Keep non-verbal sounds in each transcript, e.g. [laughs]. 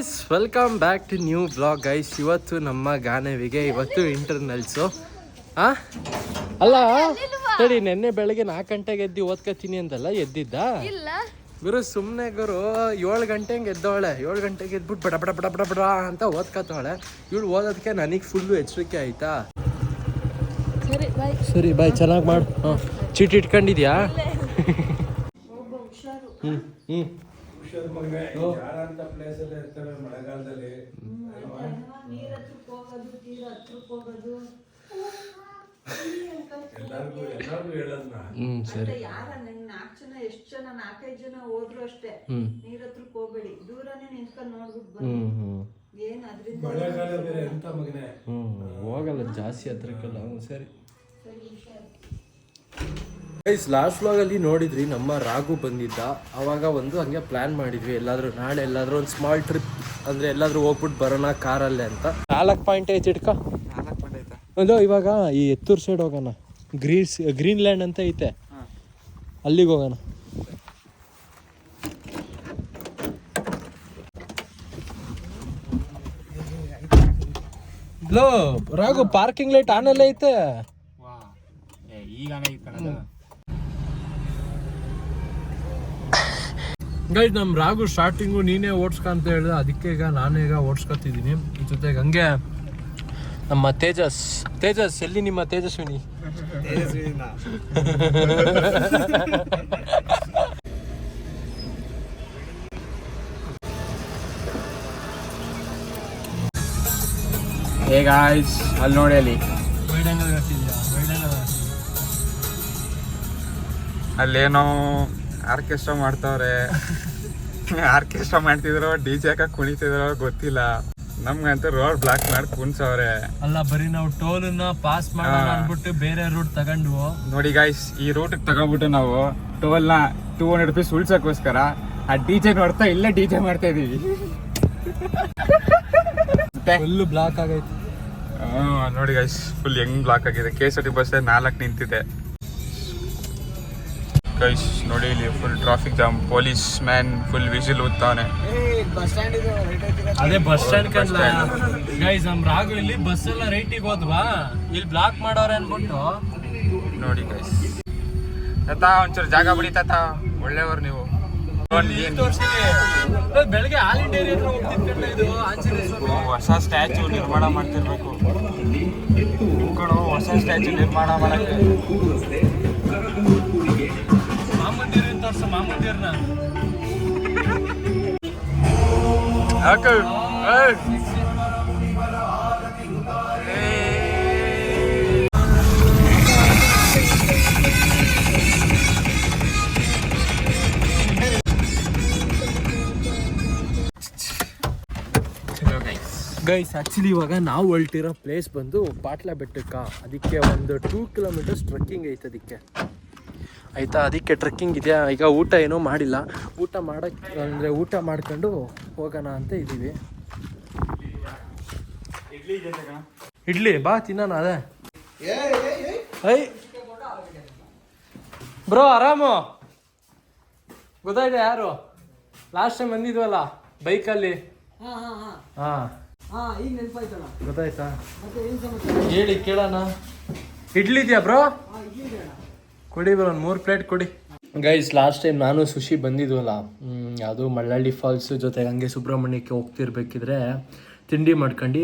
Guys welcome back to new blog guys ಇವತ್ತು ನಮ್ಮ ಗಾನವಿಗೆ ಇವತ್ತು ಇಂಟರ್ನಲ್ಸು ಆ? ಅಲ್ಲ ಸರಿ ನಿನ್ನೆ ಬೆಳಗ್ಗೆ ನಾಲ್ಕು ಗಂಟೆಗೆ ಎದ್ದು ಓದ್ಕೊತೀನಿ ಅಂತಲ್ಲ ಎದ್ದಿದ್ದ? ಗುರು ಸುಮ್ಮನೆ ಗುರು ಏಳು ಗಂಟೆ ಹಂಗೆ ಎದ್ದವಳೆ. ಏಳು ಗಂಟೆಗೆ ಎದ್ಬಿಟ್ಟು ಬಡ ಬಡ ಬಡ ಬಡ ಬಡ ಅಂತ ಓದ್ಕೋತವಳೆ. ಇವಳು ಓದೋದಕ್ಕೆ ನನಗೆ ಫುಲ್ಲು ಎಚ್ಚರಿಕೆ ಆಯ್ತಾ? ಸರಿ ಬಾಯ್ ಚೆನ್ನಾಗಿ ಮಾಡು. ಹಾಂ. ಚೀಟಿ ಇಟ್ಕೊಂಡಿದ್ಯಾ? ಹ್ಞೂ ಹ್ಞೂ ಹ್ಞೂ ಸರಿ. ಯಾರ ನಿನ್ ನಾಲ್ಕು ಜನ ಎಷ್ಟು ಜನ ನಾಲ್ಕೈದು ಜನ ಹೋದ್ರು ಅಷ್ಟೇ. ನೀರ್ ಹತ್ರಕ್ ಹೋಗ್ಬೇಡಿ. ದೂರನೇ ನಿಂತ್ಕೊಂಡ್ ನೋಡ್ಬಿಟ್ಟು ಬನ್ನಿ ಏನ್ ಅದ್ರಿಂದ ಹ್ಞೂ ಹೋಗಲ್ಲ ಜಾಸ್ತಿ ಹತ್ರಕ್ಕೆಲ್ಲ. ಸರಿ. ಸರಿ ಗೈಸ್ ಲಾಸ್ಟ್ ವ್ಲಾಗಲ್ಲಿ ನೋಡಿದ್ರಿ ನಮ್ಮ ರಾಘು ಬಂದಿದ್ದ. ಅವಾಗ ಒಂದು ಹಂಗೆ ಪ್ಲಾನ್ ಮಾಡಿದ್ವಿ ಎಲ್ಲಾದ್ರೂ ನಾಳೆ ಎಲ್ಲಾದ್ರೂ ಒಂದು ಸ್ಮಾಲ್ ಟ್ರಿಪ್ ಅಂದ್ರೆ ಎಲ್ಲಾದ್ರೂ ಹೋಗ್ಬಿಟ್ಟು ಬರೋಣ ಕಾರಲ್ಲೇ ಅಂತ. ನಾಲ್ಕು ಪಾಯಿಂಟ್ ಐತೆ ಇಟ್ಕ. ಒಂದು ಇವಾಗ ಈ ಎತ್ತೂರ್ ಸೈಡ್ ಹೋಗೋಣ. ಗ್ರೀಸ್ ಗ್ರೀನ್ಲ್ಯಾಂಡ್ ಅಂತ ಐತೆ. ಅಲ್ಲಿಗೆ ಹೋಗೋಣ. ಹಲೋ ರಾಘು ಪಾರ್ಕಿಂಗ್ ಲೈಟ್ ಆನಲ್ಲೇ ಐತೆ? ಗೈಸ್ ನಮ್ಮ ರಾಘು ಸ್ಟಾರ್ಟಿಂಗು ನೀನೇ ಓಡಿಸ್ಕ ಅಂತ ಹೇಳಿದ ಅದಕ್ಕೆ ಈಗ ನಾನೇ ಈಗ ಓಡಿಸ್ಕೊತಿದ್ದೀನಿ. ಜೊತೆಗೆ ಹಂಗೆ ನಮ್ಮ ತೇಜಸ್. ತೇಜಸ್ ಎಲ್ಲಿ ನಿಮ್ಮ ತೇಜಸ್ವಿನಿ? ಹೇ ಗಾಯ್ಸ್ ಅಲ್ಲಿ ನೋಡಿ ಅಲ್ಲಿ. ಅಲ್ಲೇನೋ ಆರ್ಕೆಸ್ಟ್ರಾ ಮಾಡ್ತಾವ್ರೆ. ಆರ್ಕೆಸ್ಟ್ರಾ ಮಾಡ್ತಿದ್ರು ಡಿ ಜೆ ಹಾಕ ಕುಣಿತಿದ್ರು ಗೊತ್ತಿಲ್ಲ. ನಮ್ಗಂತೂ ರೋಡ್ ಬ್ಲಾಕ್ ಮಾಡಿ ಕುಣ್ಸವ್ರೆ. ಅಲ್ಲ ಬರೀ ನಾವು ಟೋಲ್ ಪಾಸ್ ಮಾಡೋಣ. ಅನ್ಬಿಟ್ಟು ಬೇರೆ ರೂಟ್ ತಗೊಂಡು ನೋಡಿ ಗಾಯ್ಸ್ ಈ ರೂಟ್ ತಗೊಂಡ್ಬಿಟ್ಟು ನಾವು ಟೋಲ್ನ ಟೂ ಹಂಡ್ರೆಡ್ ರುಪೀಸ್ ಉಳ್ಸಕ್ಕೋಸ್ಕರ ಆ ಡಿ ಜೆ ನೋಡ್ತಾ ಇಲ್ಲೇ ಡಿ ಜೆ ಮಾಡ್ತಾ ಇದೀವಿ. ಫುಲ್ ಬ್ಲಾಕ್ ಆಗೈತೆ. ನೋಡಿ ಗಾಯ್ಸ್ ಫುಲ್ ಹೆಂಗ್ ಬ್ಲಾಕ್ ಆಗಿದೆ. K S R T bus ನಾಲ್ಕು ನಿಂತಿದೆ. ಗೈಸ್ ನೋಡಿ ಇಲ್ಲಿ full traffic jam police man full whistle ಉತ್ತಾನೆ. ಅದೇ ಬಸ್ ಸ್ಟ್ಯಾಂಡ್ stand. ಗೈಸ್ ನಮ್ ರಾಘು ಇಲ್ಲಿ ಬಸ್ ಎಲ್ಲ ರೈಟಿಗೆ ಹೋದ್ವಾ? ಇಲ್ಲಿ ಬ್ಲಾಕ್ ಮಾಡೋರೆ ಅನ್ಬಿಟ್ಟು. ನೋಡಿ ಗೈಸ್ ತಾತ ಒಂಚೂರು ಜಾಗ ಬಿಡಿ ತಾತ. ಒಳ್ಳೆಯವರು ನೀವು. ಬೆಳಗ್ಗೆ ಆಲ್ ಇಂಡಿಯಾ ಇದು? ಹೊಸ ಸ್ಟ್ಯಾಚು ನಿರ್ಮಾಣ ಮಾಡ್ತಿರ್ಬೇಕು. ಹೊಸ ಸ್ಟ್ಯಾಚು ನಿರ್ಮಾಣ ಮಾಡಕ್ಕೆ. ಹಾಕು. Hello guys. ಗೈಸ್ ಆ್ಯಕ್ಚುಲಿ ಇವಾಗ ನಾವು ಹೊಲ್ಟಿರೋ ಪ್ಲೇಸ್ ಬಂದು ಪಾಟ್ಲಾ ಬೆಟ್ಟಕ್ಕ ಅದಕ್ಕೆ ಒಂದು ಟೂ ಕಿಲೋಮೀಟರ್ಸ್ ಟ್ರೆಕ್ಕಿಂಗ್ ಐತೆ ಅದಕ್ಕೆ ಆಯ್ತಾ? ಅದಕ್ಕೆ ಟ್ರೆಕ್ಕಿಂಗ್ ಇದೆಯಾ? ಈಗ ಊಟ ಏನೂ ಮಾಡಿಲ್ಲ. ಊಟ ಮಾಡೋಕ್ಕೆ ಅಂದರೆ ಊಟ ಮಾಡ್ಕೊಂಡು ಹೋಗೋಣ ಅಂತ ಇದ್ದೀವಿ. ಇಡ್ಲಿ ಬಾ ತಿನ್ನೋಣ ಅದೇ. ಐ ಬ್ರೋ ಆರಾಮು? ಗೊತ್ತಾಯ್ತಾ ಯಾರು? ಲಾಸ್ಟ್ ಟೈಮ್ ಬಂದಿದ್ವಲ್ಲ ಬೈಕಲ್ಲಿ? ಹಾ ಗೊತ್ತಾಯ್ತಾ? ಹೇಳಿ ಕೇಳೋಣ. ಇಡ್ಲಿ ಇದೆಯಾ ಬ್ರೋ? ಕೊಡಿ ಬರೋ ಒಂದು ಮೂರು ಪ್ಲೇಟ್ ಕೊಡಿ. ಗೈಸ್ ಲಾಸ್ಟ್ ಟೈಮ್ ನಾನು ಸುಶಿ ಬಂದಿದ್ವಲ್ಲ ಅದು ಮಳ್ಳಳ್ಳಿ ಫಾಲ್ಸ್ ಜೊತೆಗೆ ಹಂಗೆ ಸುಬ್ರಹ್ಮಣ್ಯಕ್ಕೆ ಹೋಗ್ತಿರ್ಬೇಕಿದ್ರೆ ತಿಂಡಿ ಮಾಡ್ಕೊಂಡು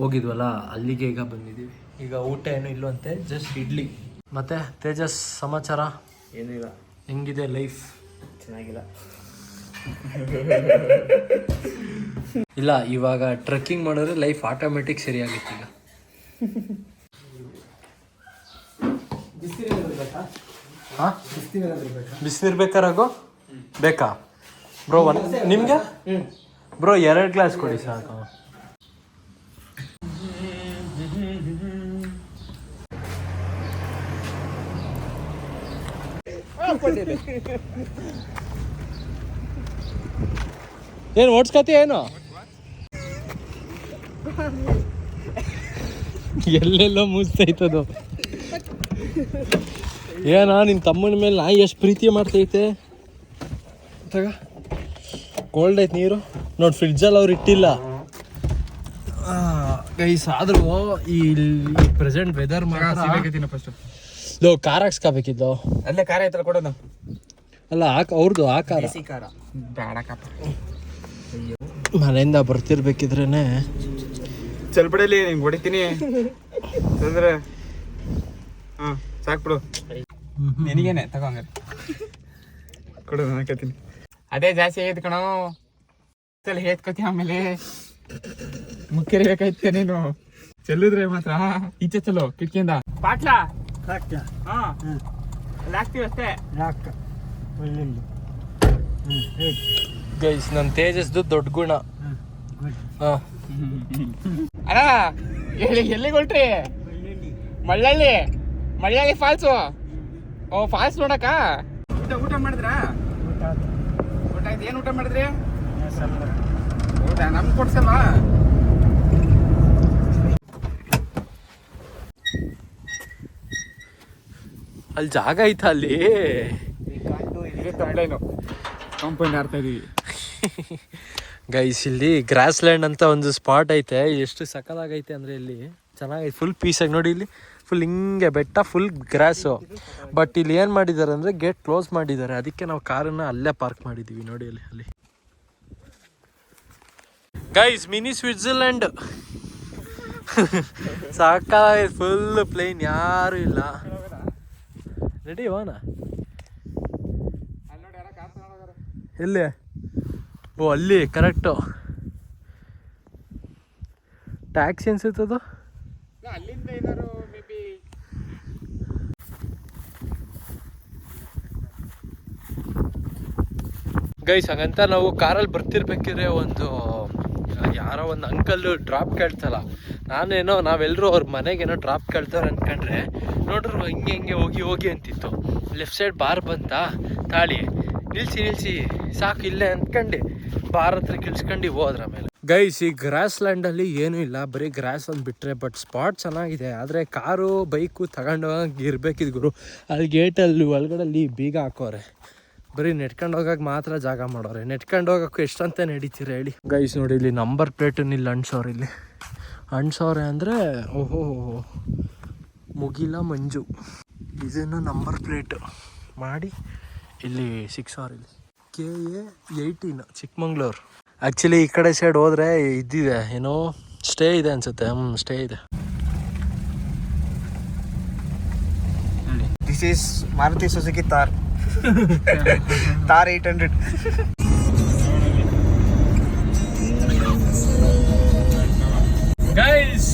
ಹೋಗಿದ್ವಲ್ಲ ಅಲ್ಲಿಗೆ ಈಗ ಬಂದಿದ್ದೀವಿ. ಈಗ ಊಟ ಏನು ಇಲ್ಲವಂತೆ ಜಸ್ಟ್ ಇಡ್ಲಿ. ಮತ್ತೆ ತೇಜಸ್ ಸಮಾಚಾರ? ಏನಿಲ್ಲ ಹೆಂಗಿದೆ ಲೈಫ್ ಚೆನ್ನಾಗಿಲ್ಲ. ಇಲ್ಲ ಇವಾಗ ಟ್ರೆಕ್ಕಿಂಗ್ ಮಾಡಿದ್ರೆ ಲೈಫ್ ಆಟೋಮೆಟಿಕ್ ಸರಿಯಾಗಿತ್ತು ಈಗ. [laughs] ಹಾಂ? ಬಿಸಿನೀರು ಬೇಕಾ? ರಘು? ಬೇಕಾ? ಬ್ರೋ ಒನ್ ನಿಮಗೆ? ಬ್ರೋ ಎರಡು ಗ್ಲಾಸ್ ಕೊಡಿ ಸಾಕು. ಏನು ಓಡಿಸ್ಕತಿ ಏನು? ಎಲ್ಲೆಲ್ಲೋ ಮುಸ್ತೈತದು ಏನ ನಿನ್ನ ತಮ್ಮನ ಮೇಲೆ ನಾ ಎಷ್ಟು ಪ್ರೀತಿ ಮಾಡ್ತೈತೆ? ತಗ. ಕೋಲ್ಡ್ ಐತೆ ನೀರು. ನೋಡಿ ಫ್ರಿಡ್ಜಲ್ಲಿ ಅವ್ರು ಇಟ್ಟಿಲ್ಲ. ಗೈಸ್ ಆದರೂ ಈ ಪ್ರೆಸೆಂಟ್ ವೆದರ್ ಮಾತ್ರ ಫಸ್ಟ್ ಲೋ ಕಾರ್ ಹಾಕ್ಸ್ಕೋಬೇಕಿದ್ದು ಅಲ್ಲೇ ಖಾರ ಐತಲ್ಲ ಕೊಡೋದು ಅಲ್ಲ ಹಾಕ್ ಅವ್ರದ್ದು ಆ ಕಾರ ಮನೆಯಿಂದ ಬರ್ತಿರ್ಬೇಕಿದ್ರೇನೆ. ಚಲ್ಪಡಲಿ ನಿಂಗೆ ಹೊಡಿತೀನಿ. ಅಂದ್ರೆ ಹಾಂ ಸಾಕ್ಬಿಡು ನಿನಗೇನೆ ತಗೊಂಡ್ ಕೊಡು ನಾನು ಕೇಳ್ತೀನಿ. ಅದೇ ಜಾಸ್ತಿ ಆಗೈತೆ ಕಣೋ. ಸಲ ಹೇತ್ಕೋತಿ ಆಮೇಲೆ. ಮುಖ್ಯರಿ ಬೇಕಾಯ್ತೆ ನೀನು. ಚೆಲ್ಲಿದ್ರೆ ಮಾತ್ರ. ಈಚೆ ಚಲೋ ಕಿಟ್ಕಿಂದ ಪಾಟ್ಲ? ಹಾ. ಅಲ್ಲಿ ಹಾಕ್ತೀವಿ ಅಷ್ಟೇ. ಗೈಸ್ ನನ್ನ ತೇಜಸ್ದು ದೊಡ್ಡ ಗುಣ. ಹಾ. ಅಣ್ಣ ಎಲ್ಲಿ ಎಲ್ಲಿಗೆ ಹೊಲ್ಟ್ರಿ? ಮಳ್ಳಳ್ಳಿ. ಮಳ್ಳಳ್ಳಿ ಫಾಲ್ಸು. ಓ ಫಾಲ್ಸ್ ನೋಡಕ ಊಟ ಊಟ ಮಾಡಿದ್ರಾ? ಊಟ ಆಯ್ತು. ಏನು ಊಟ ಮಾಡಿದ್ರಿ? ಹೌದಾ? ನಮ್ಗೆ ಕೊಡ್ಸಲ್ವಾ? ಅಲ್ಲಿ ಜಾಗ ಐತ ಅಲ್ಲಿ? ಕಂಪನಿ ಆಡ್ತಾ ಇದೀವಿ. ಗೈಸ್ ಇಲ್ಲಿ ಗ್ರಾಸ್ ಲ್ಯಾಂಡ್ ಅಂತ ಒಂದು ಸ್ಪಾಟ್ ಐತೆ. ಎಷ್ಟು ಸಕಲಾಗೈತೆ ಅಂದ್ರೆ ಇಲ್ಲಿ. ಚೆನ್ನಾಗೈತೆ. ಫುಲ್ ಪೀಸಾಗಿ ನೋಡಿ ಇಲ್ಲಿ. ಫುಲ್ ಹಿಂಗೆ ಬೆಟ್ಟ ಫುಲ್ ಗ್ರಾಸು ಬಟ್ ಇಲ್ಲಿ ಏನು ಮಾಡಿದ್ದಾರೆ ಅಂದರೆ ಗೇಟ್ ಕ್ಲೋಸ್ ಮಾಡಿದ್ದಾರೆ. ಅದಕ್ಕೆ ನಾವು ಕಾರನ್ನು ಅಲ್ಲೇ ಪಾರ್ಕ್ ಮಾಡಿದ್ದೀವಿ ನೋಡಿ ಅಲ್ಲಿ ಅಲ್ಲಿ. ಗೈಸ್ ಮಿನಿ ಸ್ವಿಟ್ಜರ್ಲ್ಯಾಂಡ್ ಸಾಕಾಗಿ ಫುಲ್ ಪ್ಲೇನ್ ಯಾರು ಇಲ್ಲ. ರೆಡಿ ಹೋನ ಎಲ್ಲಿ? ಓ, ಅಲ್ಲಿ ಕರೆಕ್ಟು ಟ್ಯಾಕ್ಸಿ ಅನ್ಸುತ್ತದು ಗೈಸ್ ಹಾಗಂತ ನಾವು ಕಾರಲ್ಲಿ ಬರ್ತಿರ್ಬೇಕಿದ್ರೆ ಒಂದು ಯಾರೋ ಒಂದು ಅಂಕಲ್ಲು ಡ್ರಾಪ್ ಕೇಳ್ತಲ್ಲ. ನಾನೇನೋ ನಾವೆಲ್ಲರೂ ಅವ್ರ ಮನೆಗೇನೋ ಡ್ರಾಪ್ ಕೇಳ್ತಾರೆ ಅಂದ್ಕೊಂಡ್ರೆ ನೋಡ್ರು ಹಿಂಗೆ ಹಿಂಗೆ ಹೋಗಿ ಹೋಗಿ ಅಂತಿತ್ತು. ಲೆಫ್ಟ್ ಸೈಡ್ ಬಾರ್ ಬಂತ, ತಾಳಿ. ನಿಲ್ಸಿ ನಿಲ್ಸಿ, ಸಾಕು, ಇಲ್ಲೇ ಅಂದ್ಕೊಂಡು ಬಾರ್ ಹತ್ರ ಕಿಳ್ಸ್ಕೊಂಡು ಹೋದ್ರ ಮೇಲೆ. ಗೈಸ್ ಈ ಗ್ರಾಸ್ ಲ್ಯಾಂಡಲ್ಲಿ ಏನೂ ಇಲ್ಲ. ಬರೀ ಗ್ರಾಸ್ ಒಂದು ಬಿಟ್ಟರೆ ಬಟ್ ಸ್ಪಾಟ್ ಚೆನ್ನಾಗಿದೆ. ಆದರೆ ಕಾರು ಬೈಕು ತಗೊಂಡೋಗಂಗೆ ಇರ್ಬೇಕಿದ್ ಗುರು. ಅಲ್ಲಿ ಗೇಟಲ್ಲಿ ಒಳಗಡೆ ಬೀಗ ಹಾಕೋರೆ. ಬರೀ ನೆಟ್ಕೊಂಡು ಹೋಗಕ್ಕೆ ಮಾತ್ರ ಜಾಗ ಮಾಡೋರೆ. ನೆಟ್ಕೊಂಡು ಹೋಗಕ್ಕೆ ಎಷ್ಟಂತ ನಡೀತೀರ ಹೇಳಿ. ಗೈಸ್ ನೋಡಿ ಇಲ್ಲಿ ನಂಬರ್ ಪ್ಲೇಟನ್ನು ಇಲ್ಲಿ ಅಣ್ಸೋರು ಇಲ್ಲಿ. ಅಣ್ಸೋರೆ ಅಂದರೆ, ಓಹೋ, ಮುಗಿಲ ಮಂಜು. ಇದನ್ನು ನಂಬರ್ ಪ್ಲೇಟ್ ಮಾಡಿ ಇಲ್ಲಿ ಸಿಕ್ಸ್ ಅವರ್ ಇಲ್ಲಿ. K A eighteen Chikmagalur. Actually ಈ ಕಡೆ ಸೈಡ್ ಹೋದರೆ ಇದ್ದಿದೆ. ಏನೋ ಸ್ಟೇ ಇದೆ ಅನ್ಸುತ್ತೆ. ಹ್ಞೂ ಸ್ಟೇ ಇದೆ. This is Maruti Maruti Suzuki Thar. Thar 800. Guys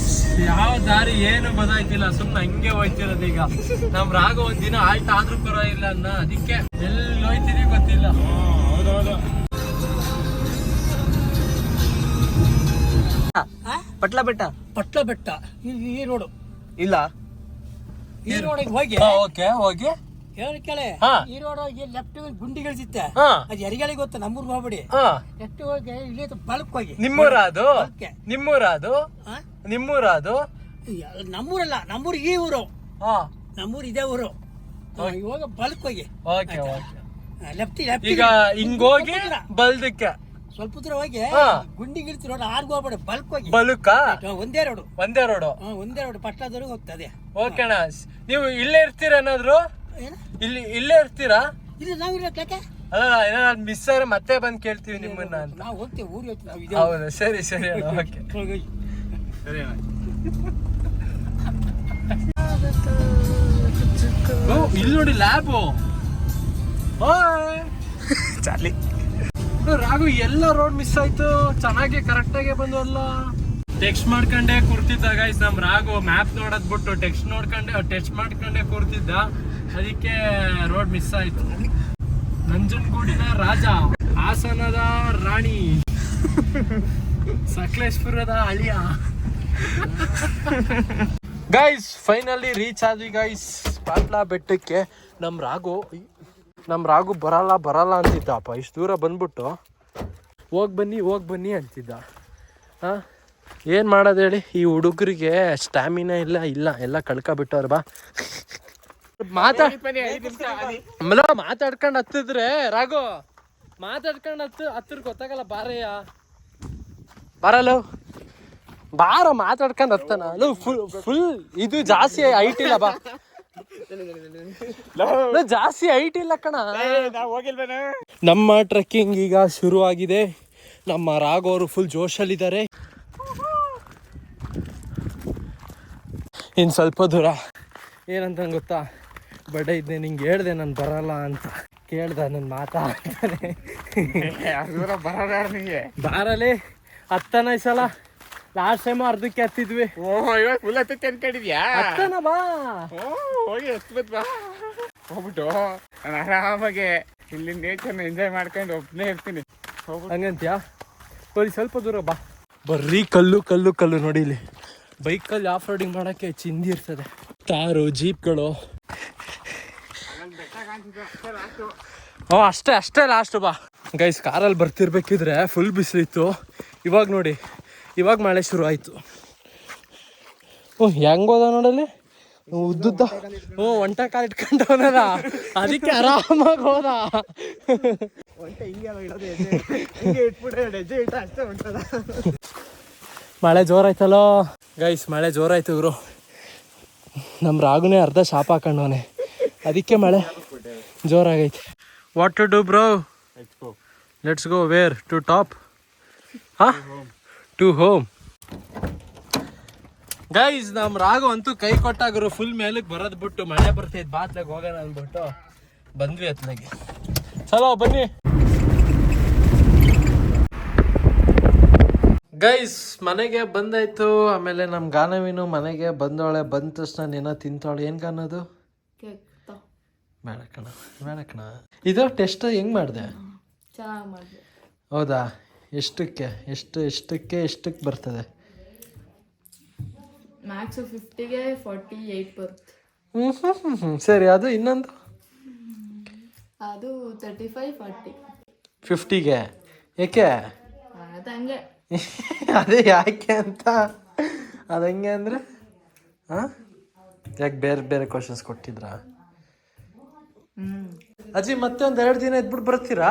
ಯಾವ ದಾರಿ ಏನು ಬದಾಯ್ತಿಲ್ಲ ಸುಮ್ಮನೆ ಹಂಗೆ ಹೋಯ್ತಿರೋದು ಈಗ. ನಮ್ ರಾಗ ಒಂದ್ ದಿನ ಆಲ್ಟ್ ಆದ್ರೂ ಪರವಾಗಿಲ್ಲ ಅನ್ನ. ಅದಕ್ಕೆ ಎಲ್ಲಿ ಹೋಯ್ತಿದೀವಿ ಗೊತ್ತಿಲ್ಲ. ಪಟ್ಲ ಬೆಟ್ಟ? ಪಟ್ಲ ಬೆಟ್ಟ. ಈ- ಈ ರೋಡು ಇಲ್ಲ. ಈ ರೋಡಿಗೆ ಹೋಗಿ. ಓಕೆ ಹೋಗಿ ಹೇಳಿ ಕೇಳಿ. ಈ ರೋಡ್ ಹೋಗಿ ಲೆಫ್ಟ್ ಗುಂಡಿಗಳಿಸಿತ್ತೆ ಹಾ. ಅದು ಎರಿಗಳಿಗೆ ಗೊತ್ತ ನಮ್ಮೂರ್ ಹೋಗ್ಬಿಡಿ. ಲೆಫ್ಟ್ ಹೋಗಿ ಇಲ್ಲಿ ಬಲ್ಕ್ ಹೋಗಿ. ನಿಮ್ಮೂರ ಅದು. ನಿಮ್ಮೂರ ಅದು? ನಿಮ್ಮೂರ ಅದು ನಮ್ಮೂರಲ್ಲ ನಮ್ಮೂರು ಈ ಊರು. ನಮ್ಮೂರು ಇದೇ ಊರು. ಇವಾಗ ಬಲ್ಕ್ ಹೋಗಿ. ಓಕೆ ಓಕೆ ಲೆಫ್ಟ್ ಲೆಫ್ಟ್ ಈಗ ಹಿಂಗೋಗಿ ಬಲ್ದಕ್ಕೆ. ಸ್ವಲ್ಪ ದೂರ ಹೋಗಿ ಗುಂಡಿ ಗುಂಡಿಗಿಳಿಸಿ ರೋಡ್ ಆರ್ಗ್ ಹೋಗ್ಬೇಡ ಬಲ್ಕ್ ಹೋಗಿ. ಬಲ್ಕ? ಒಂದೇ ರೋಡು ಒಂದೇ ರೋಡು ಒಂದೇ ರೋಡು ಪಟ್ಲದವರೆಗೆ ಹೋಗ್ತದೆ. ಓಕೆ ಅಣ್ಣ. ನೀವು ಇಲ್ಲೇ ಇರ್ತೀರ ಏನಾದ್ರು? ಏನು ಇಲ್ಲಿ ಇಲ್ಲೇ ಇರ್ತೀರಾ? ಇದು ನಾವು ಇರಕ್ಕೆ ಅಲ್ಲ ಏನಾದ್ರು ಮಿಸ್ ಆದ್ರೆ ಮತ್ತೆ ಬಂದು ಕೇಳ್ತೀವಿ ನಿಮ್ಮನ್ನ ಅಂತ. ನಾವು ಹೋಗ್ತೀವಿ ಊರಿಗೆ ಹೋಗ್ತೀವಿ ನಾವು ಇದೇ ಹೌದಾ? ಸರಿ ಸರಿ ಅಣ್ಣ [laughs] ಓಕೆ ಹೋಗಿ ಸರಿ ಅಣ್ಣ. ಇಲ್ಲಿ ನೋಡಿ ಲ್ಯಾಬು [laughs] ಚಾರ್ಲಿ. ರಾಘು ಎಲ್ಲ ರೋಡ್ ಮಿಸ್ ಆಯ್ತು. ಚೆನ್ನಾಗಿ ಕರೆಕ್ಟ್ ಆಗಿ ಅಲ್ಲ. ಟೆಕ್ಸ್ಟ್ ಮಾಡ್ಕೊಂಡೆ ಕೂರ್ತಿದ್ದ ಗೈಸ್ ನಮ್ ರಾಘು. ಮ್ಯಾಪ್ ನೋಡದ್ ಬಿಟ್ಟು ಟೆಕ್ಸ್ಟ್ ನೋಡ್ಕೊಂಡೆ ಟೆಕ್ಸ್ಟ್ ಮಾಡ್ಕೊಂಡೆ ಕೂರ್ತಿದ್ದ. ಅದಕ್ಕೆ ರೋಡ್ ಮಿಸ್ ಆಯ್ತು. ನಂಜನಗೂಡಿನ ರಾಜ, ಹಾಸನದ ರಾಣಿ, ಸಕಲೇಶ್ಪುರದ ಅಳಿಯ. ಗೈಸ್ ಫೈನಲಿ ರೀಚ್ ಆದ್ವಿ ಗೈಸ್ ಪಾಟ್ಲಾ ಬೆಟ್ಟಕ್ಕೆ. ನಮ್ಮ ರಾಗು ನಮ್ಮ ರಾಗು ಬರಲ್ಲ ಬರಲ್ಲ ಅಂತಿದ್ದಪ್ಪ ಇಷ್ಟು ದೂರ ಬಂದ್ಬಿಟ್ಟು ಹೋಗಿ ಬನ್ನಿ, ಹೋಗ್ ಬನ್ನಿ ಅಂತಿದ್ದ. ಹಾಂ? ಏನು ಮಾಡೋದು ಹೇಳಿ? ಈ ಹುಡುಗರಿಗೆ ಸ್ಟ್ಯಾಮಿನಾ ಇಲ್ಲ ಇಲ್ಲ, ಎಲ್ಲ ಕಳ್ಕೊಬಿಟ್ಟವ್ರ ಬಾ. ಮಾತಾಡ್. ಆಮೇಲೆ ಮಾತಾಡ್ಕೊಂಡು ಹತ್ತಿದ್ರೆ ರಾಘು ಮಾತಾಡ್ಕೊಂಡು ಹತ್ತು ಹತ್ತಿರ ಗೊತ್ತಾಗಲ್ಲ ಬಾರಯ್ಯ. ಬರಲ್ಲ ಬಾರ ಮಾತಾಡ್ಕೊಂಡು ಹತ್ತನ. ಲೋ ಫುಲ್ ಫುಲ್ ಇದು ಜಾಸ್ತಿ ಹೈಟ್ ಇಲ್ಲ ಬಾ. ಲೋ, ಜಾಸ್ತಿ ಹೈಟ್ ಇಲ್ಲ ಕಣ. ನಮ್ಮ ಟ್ರೆಕ್ಕಿಂಗ್ ಈಗ ಶುರು ಆಗಿದೆ ನಮ್ಮ ರಾಘವರು ಫುಲ್ ಜೋಶಲ್ಲಿದ್ದಾರೆ. ಇನ್ನು ಸ್ವಲ್ಪ ದೂರ. ಏನಂತ ಗೊತ್ತಾ? ಬಡ ಇದ್ದೆ ನಿಂಗೆ ಹೇಳ್ದೆ ನಾನು ಬರಲ್ಲ ಅಂತ. ಕೇಳ್ದ ನನ್ನ ಮಾತಾ ಅಂತಾನೆ ನಿಂಗೆ. ಬಾರಲಿ ಹತ್ತನ ಸಲ. ಲಾಸ್ಟ್ ಟೈಮ್ ಅರ್ಧಕ್ಕೆ ಹತ್ತಿದ್ವಿ. ಓಹ್ ಇವಾಗ ಫುಲ್ ಹತ್ತಕ್ಕೆ ಅನ್ಕೊಂಡಿದ್ಯಾ? ಹತ್ತನ ಬಾ. ಹೋಗಿ ಹತ್ಬತ್ ಬಾ. ಹೋಗ್ಬಿಟ್ಟು ನಾನು ಆರಾಮಾಗೆ ಇಲ್ಲಿ ನೇಚರ್ನ ಎಂಜಾಯ್ ಮಾಡ್ಕೊಂಡು ಒಬ್ಬನೇ ಇರ್ತೀನಿ. ಹಂಗಂತ್ಯಾ? ಬರೀ ಸ್ವಲ್ಪ ದೂರ ಬಾ. ಬರ್ರಿ ಕಲ್ಲು ಕಲ್ಲು ಕಲ್ಲು ನೋಡಿ ಇಲ್ಲಿ. ಬೈಕಲ್ಲಿ ಆಫ್ ರೋಡಿಂಗ್ ಮಾಡೋಕ್ಕೆ ಚಿಂದಿ ಇರ್ತದೆ. ಕಾರು ಜೀಪ್ಗಳು. ಓ, ಅಷ್ಟೇ ಅಷ್ಟೇ ಲಾಸ್ಟ್ ಬಾ. ಗೈಸ್ ಕಾರಲ್ಲಿ ಬರ್ತಿರ್ಬೇಕಿದ್ರೆ ಫುಲ್ ಬಿಸಿಲಿತ್ತು. ಇವಾಗ ನೋಡಿ, ಇವಾಗ ಮಳೆ ಶುರು ಆಯಿತು. ಓ, ಹೆಂಗ್ ಹೋದ ನೋಡಲ್ಲಿ? ಉದ್ದುದ್ದ. ಓ, ಒಂಟ ಕಾಲು ಇಟ್ಕೊಂಡವನಲ್ಲ ಅದಕ್ಕೆ ಆರಾಮಾಗಿ ಹೋದ. ಮಳೆ ಜೋರಾಯ್ತಲ್ಲೋ ಗೈಸ್ ಮಳೆ ಜೋರಾಯ್ತು ಇವರು. ನಮ್ಮ ರಾಗುನೇ ಅರ್ಧ ಶಾಪ್ ಹಾಕೊಂಡವನೆ ಅದಕ್ಕೆ ಮಳೆ. ಜೋರಾಗೈತೆ. What to do bro let's go where to top ಹಾ ಟು ಹೋಮ್ ಗೈಸ್ ನಮ್ಮ ರಾಘು ಅಂತೂ ಕೈ ಕೊಟ್ಟಾಗರು ಫುಲ್ ಮೇಲಕ್ಕೆ ಬರೋದು ಬಿಟ್ಟು ಮಳೆ ಬರ್ತೈತೆ ಬಾತ್ಲಾಗ ಹೋಗೋಣ ಅಂದ್ಬಿಟ್ಟು ಬಂದ್ವಿ ಅತ್ಲಾಗೆ ಚಲೋ ಬನ್ನಿ. ಗೈಸ್ ಮನೆಗೆ ಬಂದಾಯ್ತು. ಆಮೇಲೆ ನಮ್ಮ ಗಾನವಿನು ಮನೆಗೆ ಬಂದೋಳೆ ಬಂದ ತಕ್ಷಣ ಏನೋ ತಿಂತಾಳೆ. ಏನು ಕಾಣೋದು ಕೇಕ್ ಬೇಡ ಕಣ ಬೇಡ ಕಣ ಇದು ಟೆಸ್ಟ್ ಹೆಂಗ್ ಮಾಡಿದೆ? ಚೆನ್ನಾಗಿ ಮಾಡಿದೆ. ಹೌದಾ? ಎಷ್ಟಕ್ಕೆ? ಎಷ್ಟು ಎಷ್ಟಕ್ಕೆ ಎಷ್ಟಕ್ಕೆ ಬರ್ತದೆ? ಮ್ಯಾಕ್ಸ್ ಫಿಫ್ಟಿಗೆ ಫಾರ್ಟಿ ಏಯ್ಟ್ ಬರುತ್ತೆ ಹ್ಞೂ ಹ್ಞೂ ಹ್ಞೂ ಸರಿ ಅದು ಇನ್ನೊಂದು? ಅದು ತರ್ಟಿ ಫೈವ್ ಫಾರ್ಟಿ ಫಿಫ್ಟಿಗೆ ಏಕೆ ಅದು ಹಂಗೆ. [laughs] ಅದೇ ಯಾಕೆ ಅಂತ? ಅದು ಹೆಂಗೆ ಅಂದರೆ? ಹಾಂ? ಯಾಕೆ ಬೇರೆ ಬೇರೆ ಕ್ವಶನ್ಸ್ ಕೊಟ್ಟಿದ್ರಾ? ಅಜ್ಜಿ ಮತ್ತೆ ಒಂದ್ ಎರಡು ದಿನ ಇದ್ಬಿಟ್ಟು ಬರ್ತೀರಾ?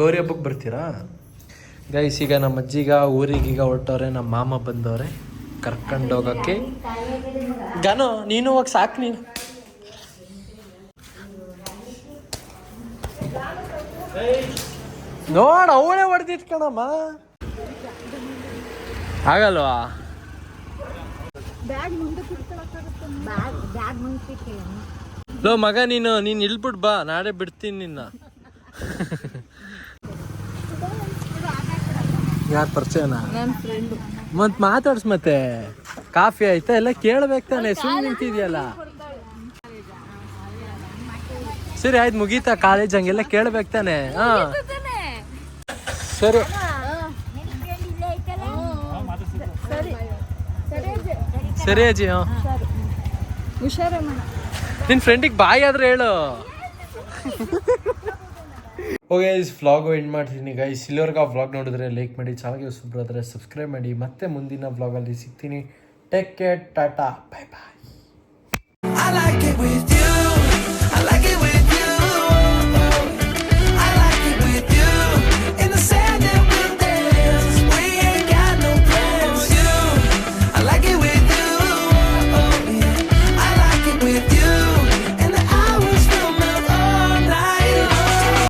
ಗೌರಿ ಹಬ್ಬಕ್ಕೆ ಬರ್ತೀರಾ? ಗೈಸ್ ಈಗ ನಮ್ಮ ಅಜ್ಜಿಗ ಊರಿಗೀಗ ಹೊರಟವ್ರೆ, ನಮ್ಮ ಮಾಮ ಬಂದವ್ರೆ. ಕರ್ಕೊಂಡು ಹೋಗಕ್ಕೆ. ಗನು, ನೀನು ಹೋಗಿ, ಸಾಕು ನೀನು. ನೋಡ, ಅವಳೇ ಹೊಡೆದಿತ್ ಕಣಮ್ಮ. ಆಗಲ್ವಾ? ಲೋ ಮಗ ನೀನು ನೀನು ಇಳ್ಬಿಟ್ ಬಾ ನಾಳೆ ಬಿಡ್ತೀನಿ ನಿನ್ನ. ಯಾರು ಪರಿಚಯನಾ? ಮತ್ ಮಾತಾಡ್ಸ್ ಮತ್ತೆ. ಕಾಫಿ ಆಯ್ತಾ? ಎಲ್ಲ ಕೇಳ್ಬೇಕು ತಾನೆ ಸುಮ್ಮನೆ ನಿಂತಿದ್ಯಲ್ಲ. ಸರಿ ಆಯ್ತು ಮುಗೀತಾ ಕಾಲೇಜ್ ಹಂಗೆಲ್ಲ ಕೇಳ್ಬೇಕು ತಾನೆ. ಹಾ. ಸರಿ. ಸರಿ ಅಜ್ಜಿ ಹಾ. ನಿನ್ ಫ್ರೆಂಡಿಗೆ ಬಾಯಿ ಆದ್ರೆ ಹೇಳು. ಓಕೆ ಗೈಸ್ ವ್ಲಾಗು ಎಂಡ್ ಮಾಡ್ತೀನಿ ಗೈಸ್ ಇಲ್ಲಿವರೆಗೂ ಆ ವ್ಲಾಗ್ ನೋಡಿದ್ರೆ ಲೈಕ್ ಮಾಡಿ ಚಾನಲ್ಗೆ ಆದರೆ ಸಬ್ಸ್ಕ್ರೈಬ್ ಮಾಡಿ. ಮತ್ತೆ ಮುಂದಿನ ವ್ಲಾಗಲ್ಲಿ ಸಿಗ್ತೀನಿ. Take care tata bye bye